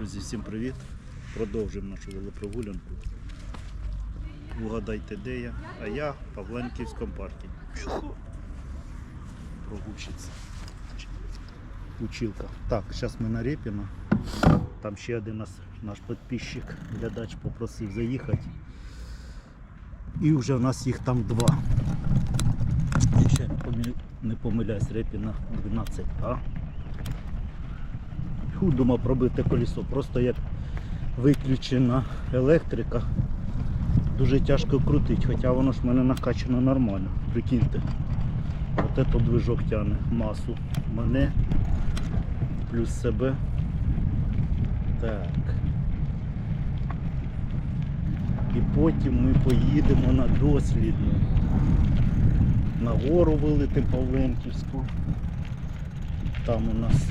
Друзі, всім привіт! Продовжуємо нашу велопрогулянку. Угадайте, де я, а я в Павленківському парку. Прогульщиця. Училка. Так, зараз ми на Репіно. Там ще один нас, наш підписчик, глядач попросив заїхати. І вже в нас їх там два. Якщо я не помиляюсь, Репіна 12А. Фу, думав пробити колесо. Просто як виключена електрика, дуже тяжко крутить, хоча воно ж в мене накачано нормально. Прикиньте. От це движок тягне масу. Мене плюс себе. Так. І потім ми поїдемо на дослідну. На гору вилити Павленківську. Там у нас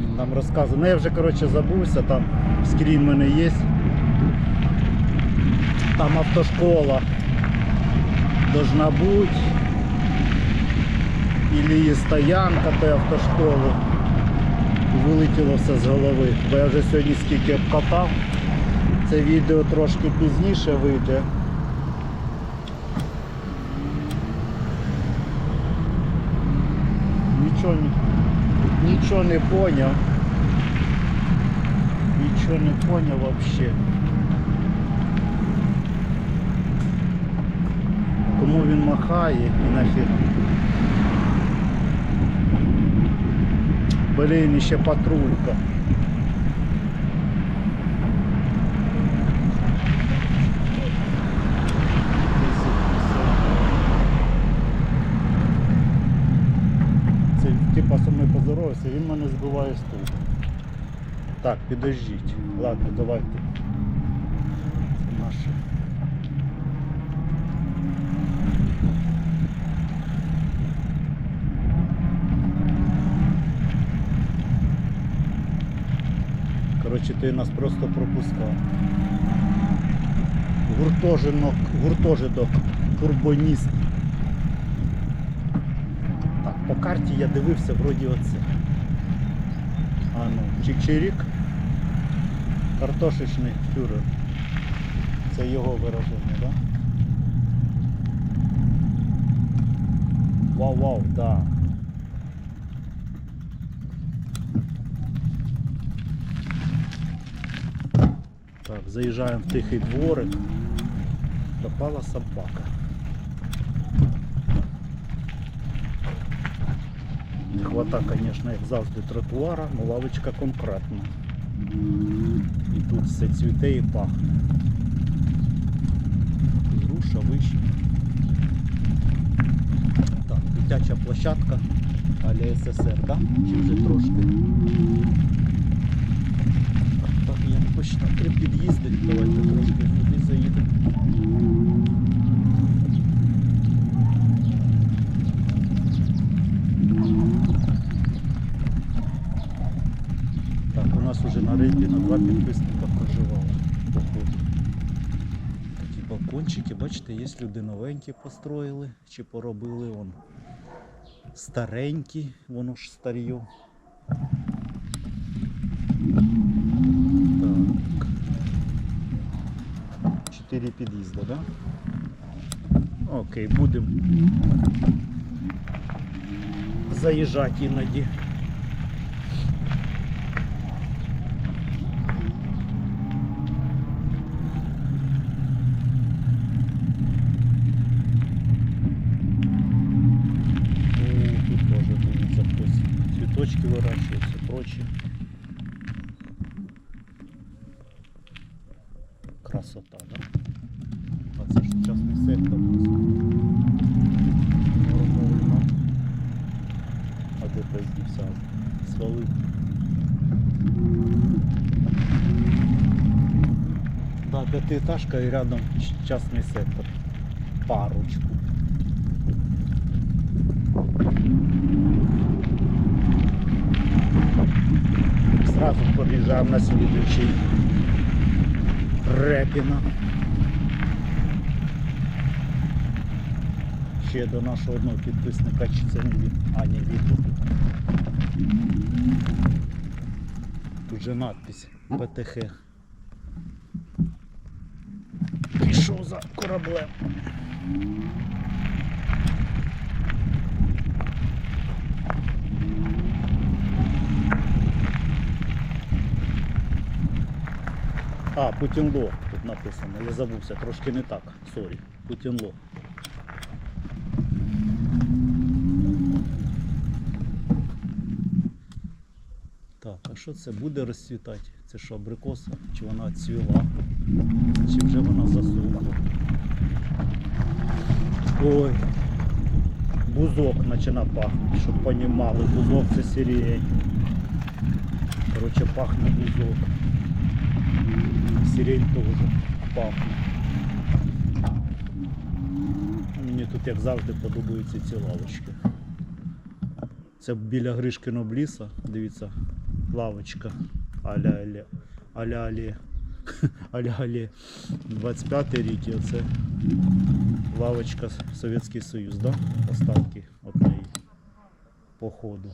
він нам розказує. Ну я вже коротше забувся, там скрін в мене є. Там автошкола должна бути. Є стоянка тої автошколи. Вилетіло все з голови. Бо я вже сьогодні скільки обкатав. Це відео трошки пізніше вийде. Нічого, не- нічого не поняв. Нічого не поняв вообще. Кому він махає і нафіг. Блін, ще патрулька. Це типа со мною він мене збиває з толку. Так, підождіть. Ладно, давайте. Це наше. Коротше, ти нас просто пропускав. Гуртожинок, гуртожиток, турбоніст. Так, по карті я дивився вроді оце. А ну, чик-чирік. Картошечний фюрер. Це його вираження, так? Да? Вау-вау, да. Так, заїжджаємо в тихий дворик. Пропала собака. Не звісно, як завжди тротуара, але лавочка конкретна. І тут все цвіте і пахне. Груша, вишня. Так, дитяча площадка Аля СССР, да? Чи вже трошки? Так, я не там три під'їзди, давайте трошки туди заїдемо. Так, у нас уже на рейді на два підписника проживало. Походу. Такі балкончики, бачите, є люди новенькі построїли чи поробили он старенькі, воно ж старьо. Так. Чотири під'їзди, да? Окей, будемо заїжджати іноді. П'ятиэтажка і рядом ч- частний сектор. Парочку. Сразу подъезжаем на следующий Репіна. Ще до нашого одного підписника, чи це не він, а не він. Тут же надпись ПТХ. Пішов за кораблем. А, Путінло тут написано. Я забувся, трошки не так. Сорі. Путінло. Так, а що це буде розцвітати? Це що, абрикоса? Чи вона цвіла? Чи вже вона засохла? Ой. Бузок почина пахнути, щоб понімали. Бузок це сирень. Короче, пахне бузок. Сирень теж пахне. Мені тут, як завжди, подобаються ці лавочки. Це біля Гришкиного ліса, дивіться, лавочка аля-аля, аля-алі, аля-алі 25 рік і оце лавочка Совєтський Союз, да? Останки от неї походу.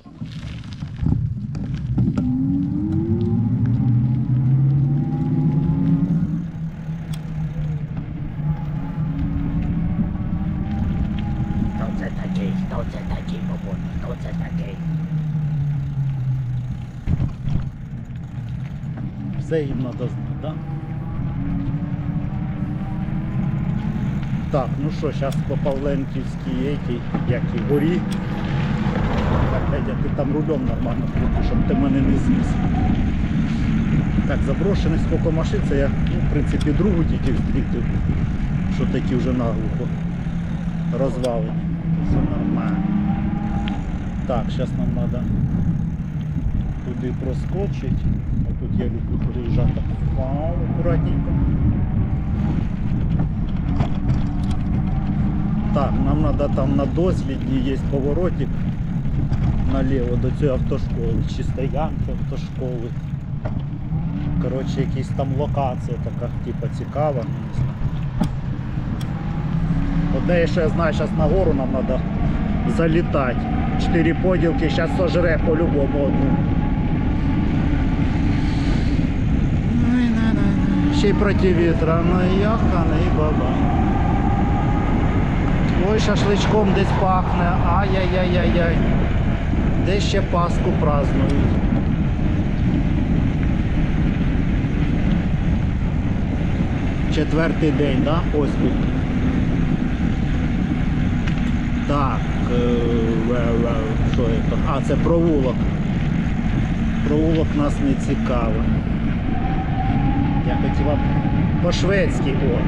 Хто це такий? Хто це такий, бабуня? Хто це такий? Все їм треба знати, да? Так, ну що, зараз по Павленківській етій, як і горі. Так, Федя, ти там рулем нормально крути, щоб ти мене не зніс. Так, заброшений скільки машин, це я, ну, в принципі, другу тільки зустрітив, що такі вже наглухо розвалені. Все нормально. Так, зараз нам треба туди проскочить. А тут я люблю переїжджати. Вау, акуратненько. Так, нам треба там на дослідні є поворотик наліво до цієї автошколи, чи стоянки автошколи. Коротше, якісь там локація така, типа цікава. Одне, що я знаю, зараз на гору нам треба залітати. Чотири поділки, зараз сожре по-любому одну. Ай, на, на, на. Ще й проти вітра, ну йоханий баба. Ой, шашличком десь пахне, ай-яй-яй-яй-яй. Десь ще Пасху празднують. Четвертий день, да? Тут. Так, е, що це? А, це провулок. Провулок нас не цікавий. Я хотів вам по-шведськи о.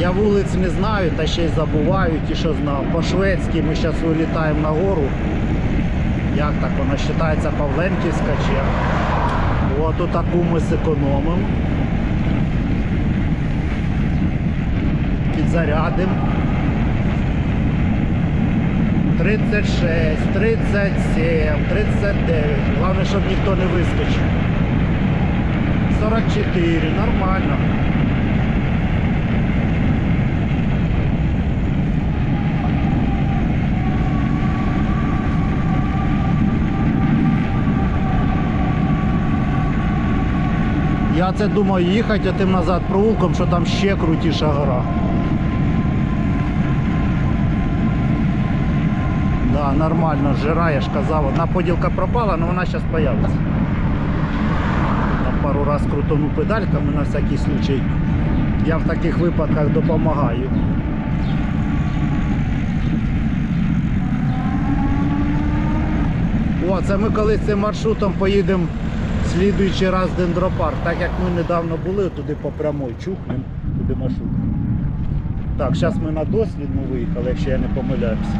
Я вулиць не знаю, та ще й забуваю, ті, що знав. По-шведськи ми зараз вилітаємо на гору. Як так вона вважається Павленківська чи як? От таку ми зекономимо. Підзарядимо. 36, 37, 39. Головне, щоб ніхто не вискочив. 44, нормально. Я це думаю їхати, а тим назад провулком, що там ще крутіша гора. Да, нормально, жира, я ж казав. Одна поділка пропала, але вона зараз з'явиться. Пару раз крутону педальками на всякий случай. Я в таких випадках допомагаю. О, це ми колись цим маршрутом поїдемо слідуючий раз дендропарк. Так як ми недавно були, туди по прямой чухнем, туди маршрут. Так, зараз ми на дослідну виїхали, якщо я не помиляюся.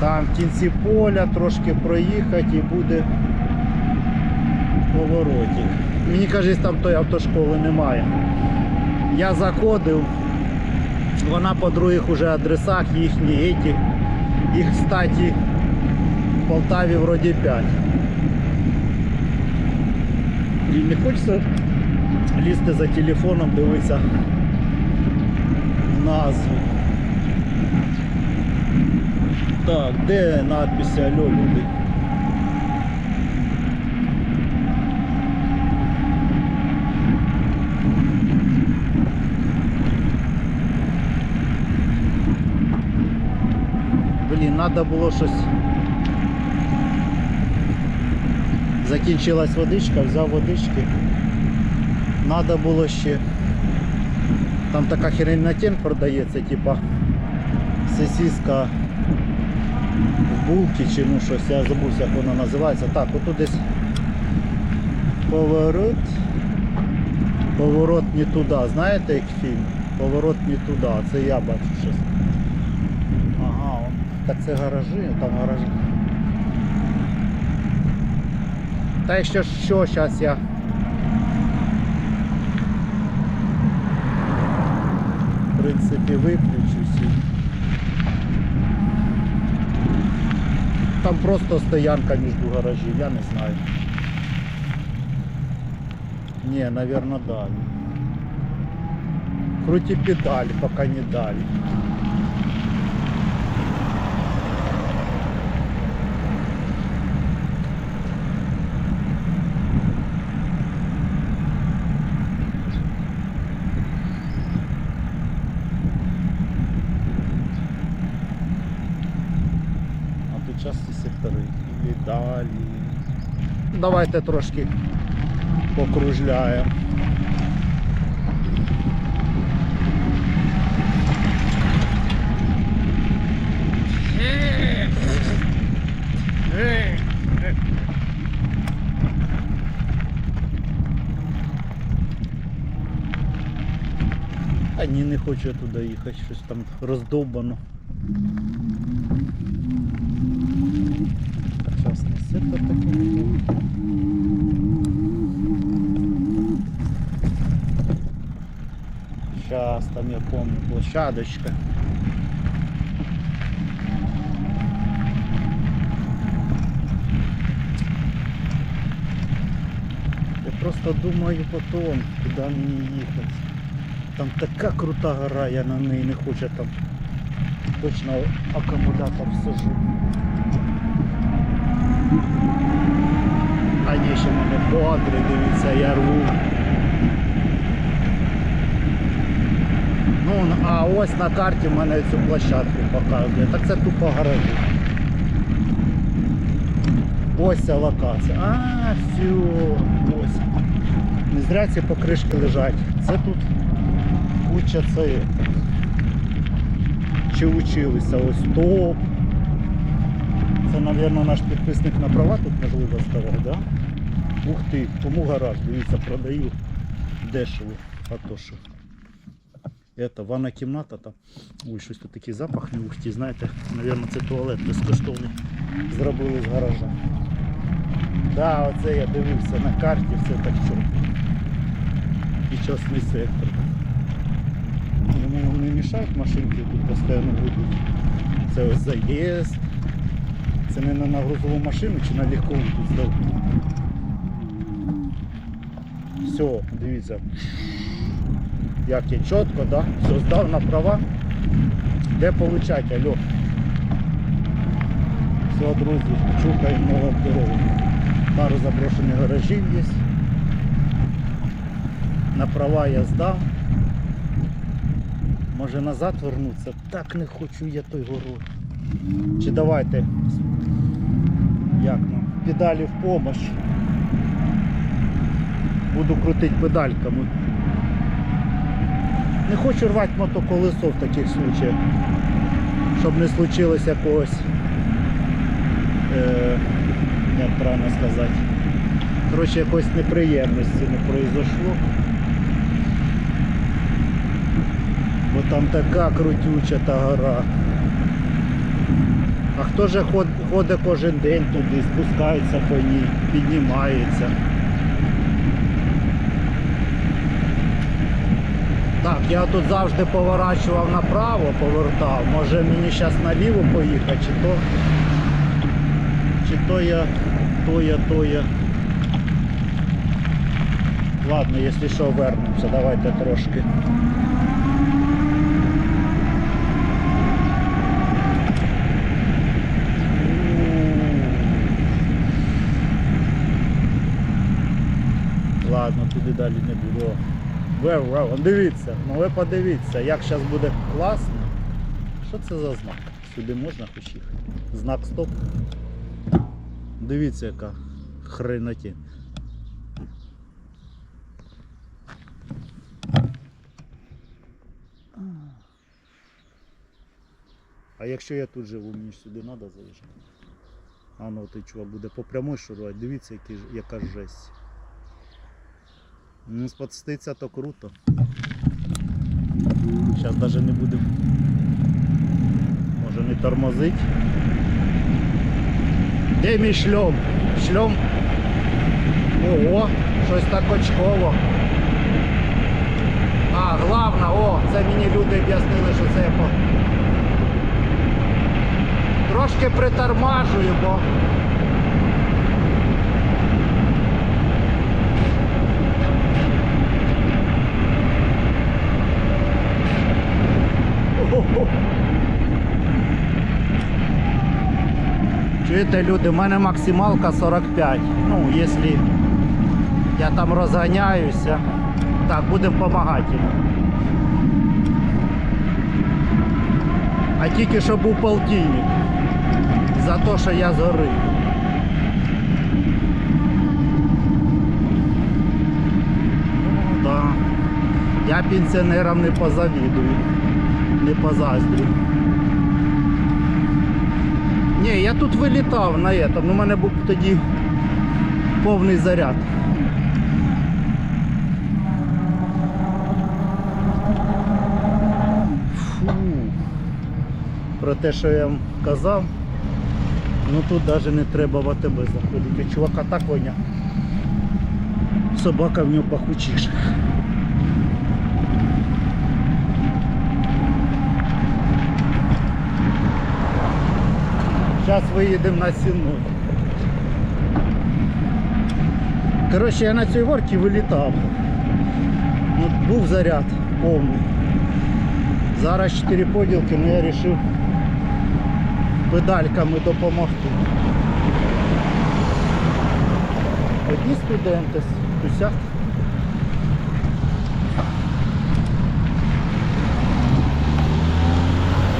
Там в кінці поля трошки проїхати і буде поворотик. Мені кажуть, там тої автошколи немає. Я заходив, вона по других уже адресах їхні еті. Їх, кстати, в Полтаві вроді 5. І не хочеться лізти за телефоном, дивитися назву. Так, де надписи Алло, люди? Треба було щось. Закінчилась водичка, взяв водички. Треба було ще. Там така херень на тін продається, типа сосиска в булки чи ну щось, я забувся, як вона називається. Так, отут десь поворот. Поворот не туди. Знаєте як фільм? Поворот не туди. Це я бачу щось. Так це гаражі, там гаражі. Та якщо що, зараз я. В принципі, виключусь. Там просто стоянка між гаражів, я не знаю. Не, наверное, дали. Крути педаль, пока не дали. А тут часті сектори. І далі. Давайте трошки покружляємо. А ні, не хочу туди їхати, щось там роздовбано. Так, зараз не сектор такий. Сейчас там я помню площадочка. Я просто думаю потом, куда мне ехать. Там така крута гора, я на неї не хочу там точно акумулятор сажу. А ні, ще мене бодри, дивіться, я рву. Ну, а ось на карті в мене цю площадку показує. Так це тупо гаражі. Ось ця локація. А, все, ось. Не зря ці покришки лежать. Це тут куча це. Чи училися? Ось топ. Це, мабуть, наш підписник на права тут можливо ставав, да? Ух ти, тому гараж, дивіться, продаю дешево. А то що. Это ванна кімната там. Ой, щось тут такий запах не ухті, знаєте, Навірно, це туалет безкоштовний. Зробили з гаража. Да, оце я дивився на карті, все так чітко. І частний сектор. Йому не мішають машинки тут постійно будуть. Це ось заїзд. Це не на грузову машину чи на легкову тут здав. Все, дивіться. Як я чітко, да? Все здав на права. Де получать, алло. Все, друзі, чухаємо нову дорогу. Пару заброшених гаражів є. На права я здав. Може назад вернутися? Так не хочу я той город. Чи давайте як ну, педалі в помощь. Буду крутити педальками. Не хочу рвати мотоколесо в таких случаях, щоб не случилось якогось, е, як правильно сказати, коротше якоїсь неприємності не произошло. Бо там така крутюча та гора. А хто же ходить кожен день туди, спускається по ній, піднімається. Я тут завжди поворачував направо, повертав. Може мені зараз наліво поїхати, чи то. Чи то я, то я, то я. Ладно, якщо що, вернемося, давайте трошки. Ладно, туди далі не буду. Вев, дивіться, ну ви подивіться, як зараз буде класно. Що це за знак? Сюди можна хоч їхати? Знак стоп. Дивіться, яка хреноті. А якщо я тут живу, мені сюди треба заїжджати. А ну ти чувак буде по прямой шурувати. Дивіться, яка жесть. Ну, сподститься то круто. Зараз навіть не будемо. Може не тормозить. Де мій шльом? Шльом. Ого, щось так очково. А, главна, о, це мені люди об'яснили, що це по... Трошки притормажую, бо Ого. Чуєте, люди, в мене максималка 45. Ну, якщо я там розганяюся, так, будемо допомагати. А тільки що був полтинник за те, що я згорив. Ну, да. Я пенсіонерам не позавідую, не позаздрю. Ні, я тут вилітав на этом, ну в мене був тоді повний заряд. Фу. Про те, що я вам казав, ну тут навіть не треба в АТБ заходити. Чувака так воня. Собака в нього пахучіша. Зараз виїдемо на сіну. Коротше, я на цій горці вилітав. Ну, був заряд повний. Зараз 4 поділки, але я вирішив педальками допомогти. Одні студенти, тусяк.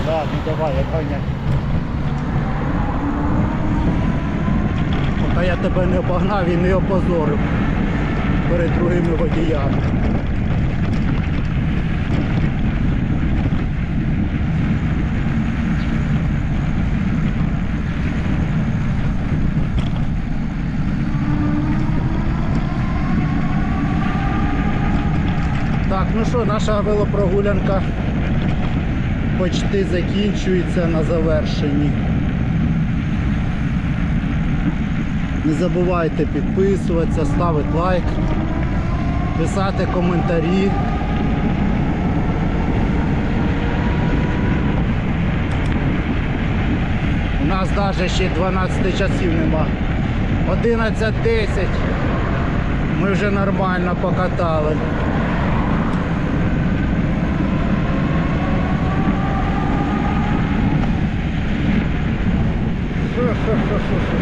Ладно, давай, я ганяй. Поки я тебе не обогнав і не опозорив перед другими водіями. Так, ну що, наша велопрогулянка почти закінчується на завершенні. Не забувайте підписуватися, ставити лайк, писати коментарі. У нас навіть ще 12 часів нема. 11.10. Ми вже нормально покатали. Фу-фу-фу-фу-фу.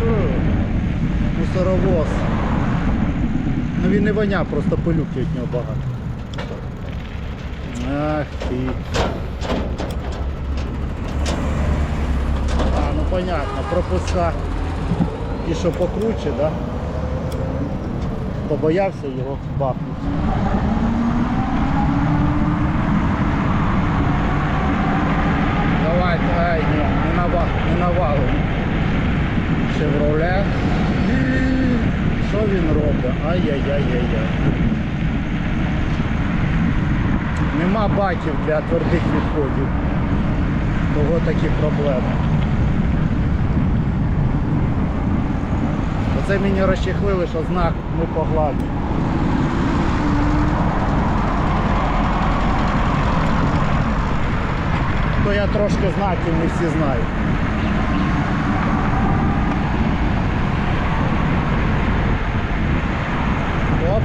Фу. Мусоровоз. Ну він не воня, просто пилюки від нього багато. Ах. А, ну понятно, пропуска ті, що покруче, да? Побоявся його бахнути. Давай, ай, ні, не нава, не навалимо. Шевроле. Що він робить? Ай-яй-яй-яй-яй. Нема баків для твердих відходів. Того такі проблеми. Оце мені розчехлили, що знак не погладив. То я трошки знаків не всі знаю.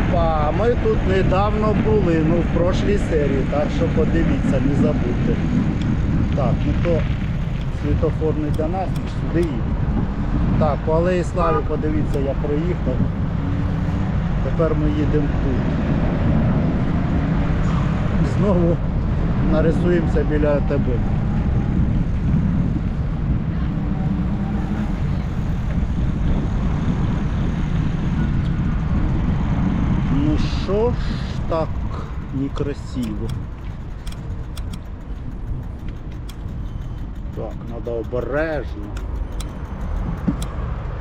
Опа, ми тут недавно були, ну в прошлій серії, так що подивіться, не забудьте. Так, ну то світофор не для нас, ми ж сюди їдемо. Так, по алеї Слави подивіться, я проїхав. Тепер ми їдемо тут. Знову нарисуємося біля тебе. Що ж так некрасиво. Так, треба обережно.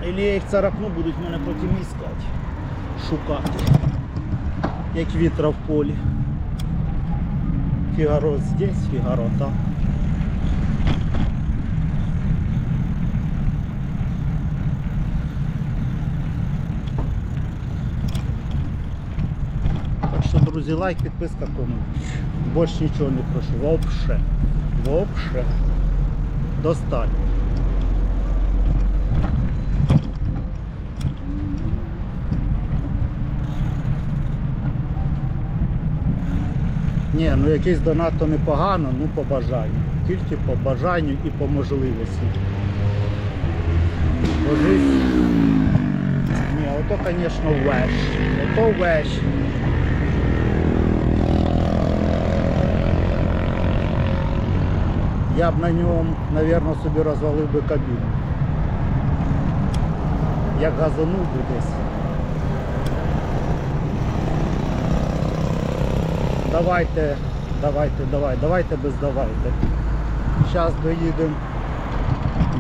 Или я їх царапну, будуть мене потім іскати. Шукати. Як вітра в полі. Фігаро здесь, Фігаро там. Друзі, лайк, підписка, комент. Більш нічого не прошу. Вообще. Вообще. Достатньо. Ні, ну якийсь донат то непогано, ну по бажанню. Тільки по бажанню і по можливості. Бо. Ні, ото, звісно, веш. Ото веш. Я б на ньому, мабуть, собі розвалив би кабіну. Як газанув би десь. Давайте, давайте, давай, давайте без давайте. Зараз доїдемо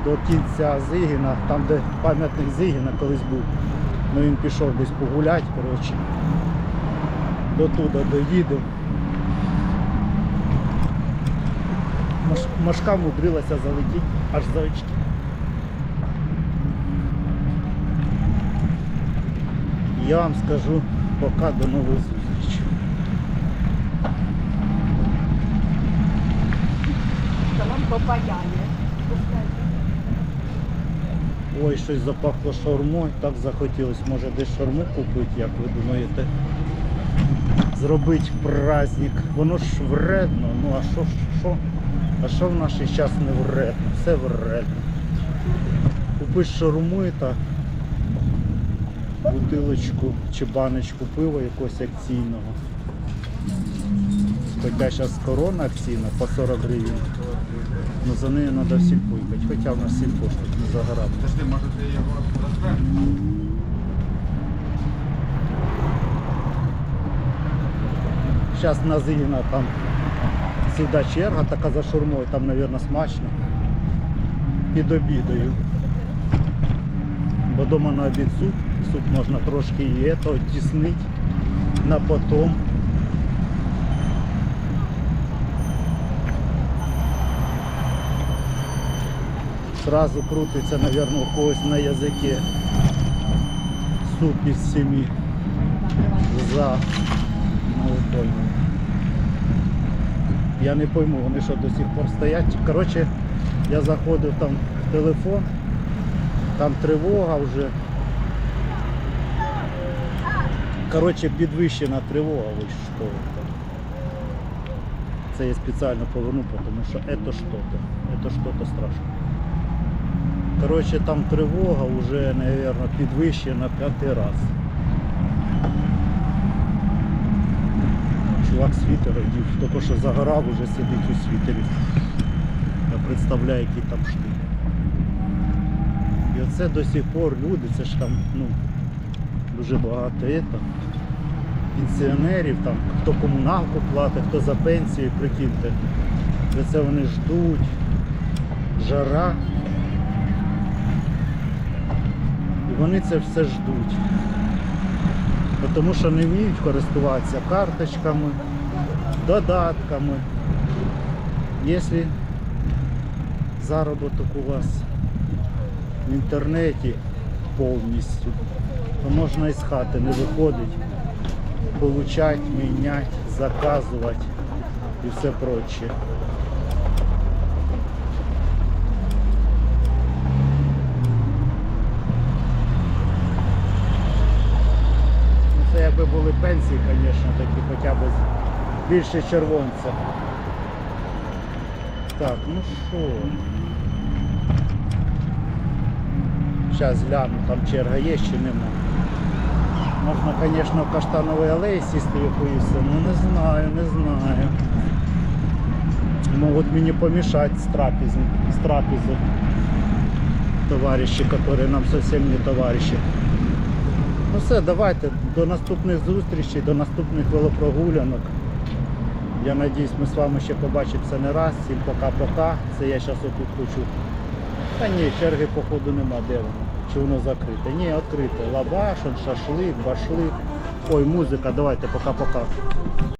до кінця Зигіна, там де пам'ятник Зигіна колись був. Ну він пішов десь погуляти, коротше. До туди доїдемо. Машка мудрилася залетіти аж за очки. Я вам скажу пока до нових зустрічей. Ой, щось запахло шаурмою, так захотілося. Може десь шаурму купити, як ви думаєте? Зробити праздник. Воно ж вредно. Ну а що, що? А що в наш час не вредно? Все вредно. Купиш шаурму та бутилочку чи баночку пива якогось акційного. Хоча зараз корона акційна по 40 гривень. Ну за нею треба в їхати. Хоча в нас сільпо тут не за горами. Подожди, може ти його розбереш? Зараз на Зигіна там завжди черга така за шурмою, там, мабуть, смачно. Під обідою. Бо вдома на обід суп, суп можна трошки і ето тіснити на потом. Сразу крутиться, мабуть, у когось на язикі суп із сім'ї за понял. Я не пойму, вони що до сих пор стоять. Коротше, я заходив там в телефон, там тривога вже. Коротше, підвищена тривога, ось що. це. Я спеціально поверну, тому що це що-то. Це що-то страшне. Коротше, там тривога вже, мабуть, підвищена п'ятий раз. Чувак світер одів, тільки що загорав, уже сидить у світері. Я представляю, який там штик. І оце до сих пор люди, це ж там ну, дуже багато ето, пенсіонерів, там, хто комуналку платить, хто за пенсію, прикиньте. І це вони ждуть, жара. І вони це все ждуть. Тому що не вміють користуватися карточками, додатками. Якщо заробіток у вас в інтернеті повністю, то можна із хати не виходить, получати, міняти, заказувати і все прочее. Ну, Це якби були пенсії, звісно, такі хоча б з- більше червонця. Так, ну що. Зараз гляну, там черга є чи нема. Можна, звісно, в каштановій алеї сісти якоїсь, ну не знаю, не знаю. могут мне помешать с трапезы, с трапезы. Товарищи, которые нам совсем не товариші. Ну все, давайте до наступних зустрічей, до наступних велопрогулянок. Я надіюсь, ми з вами ще побачимося не раз. Всім пока-пока. Це я зараз отут хочу. Та ні, черги походу нема, де воно? Чи воно закрите? Ні, відкрите. Лабашин, шашлик, башлик. Ой, музика, давайте, пока-пока.